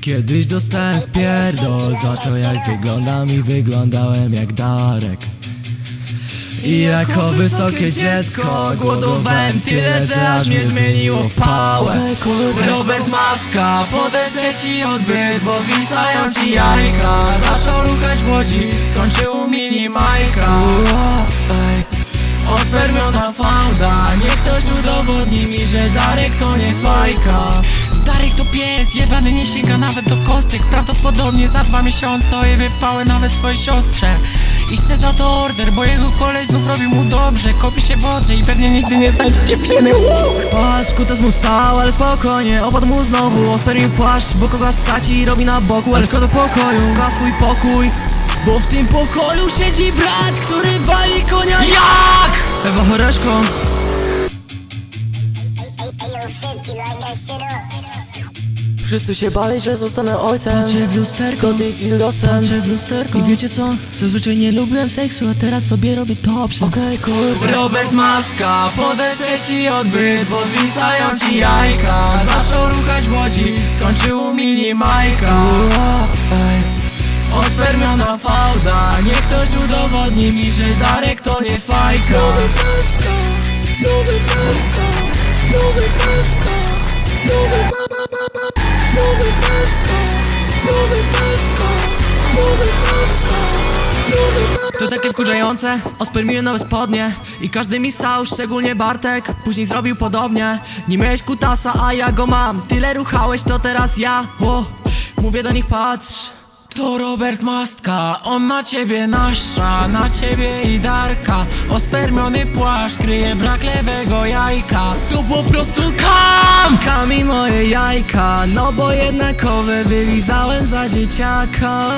Kiedyś dostałem pierdol za to jak wyglądam i wyglądałem jak Darek. I jako wysokie dziecko głodowałem tyle, że aż mnie zmieniło w pałę. Robert Mastka, podeślę ci odbyt, bo zwisają ci jajka. Zaczął ruchać w łodzi, skończył mini Majka. Ospermiona fałda, niech ktoś udowodni mi, że Darek to nie fajka pies, jebany nie sięga nawet do kostek Prawdopodobnie za dwa miesiące ojebie pałę nawet twojej siostrze I chcę za to order, bo jego koleś znów robi mu dobrze Kopi się wodzie i pewnie nigdy nie znajdzie dziewczyny Patrz, kutas mu stał, ale spokojnie Opadł mu znowu, ospermił płaszcz Bo kogo saci robi na boku Ale szkoda pokoju, kocha swój pokój Bo w tym pokoju siedzi brat, który wali konia Jak? Ewa Horeszko Wszyscy się bali, że zostanę ojcem. Patrzę w lusterko, Goty i losem patrzę w lusterko. I wiecie co? Zazwyczaj nie lubiłem seksu, a teraz sobie robię dobrze Okej, kurwa Robert Mastka, podeślę ci odbyt, bo zwisają ci jajka. Zaczął ruchać w łodzi, skończył mini Majka. Ospermiona fałda, niech ktoś udowodni mi, że Darek to nie fajka To takie wkurzające, ospermiłem nowe spodnie I każdy mi sał, szczególnie Bartek. Później zrobił podobnie. Nie miałeś kutasa, a ja go mam. Tyle ruchałeś, to teraz ja. O, Mówię do nich patrz to Robert Mastka, on na ciebie naszcza, na ciebie i Darka. Ospermiony płaszcz kryje brak lewego jajka. To po prostu kam! Kam i moje jajka, no bo jednakowe wylizałem za dzieciaka.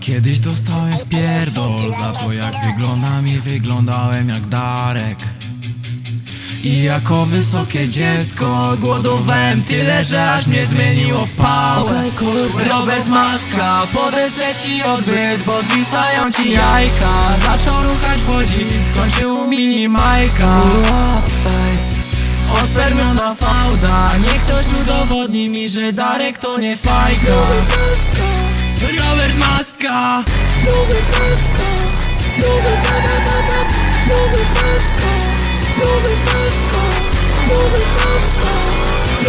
Kiedyś dostałem w pierdol za to jak wyglądam i wyglądałem jak Darek i jako wysokie dziecko głodowałem tyle, że aż mnie zmieniło w pałę. Robert Mastka, podeślę ci odbyt, bo zwisają ci jajka. Zaczął ruchać w łodzi, skończył mini Majka. Ospermiona fałda, niech ktoś udowodni mi, że Darek to nie fajka. Robert Mastka. Nowy paska, Moving faster, moving faster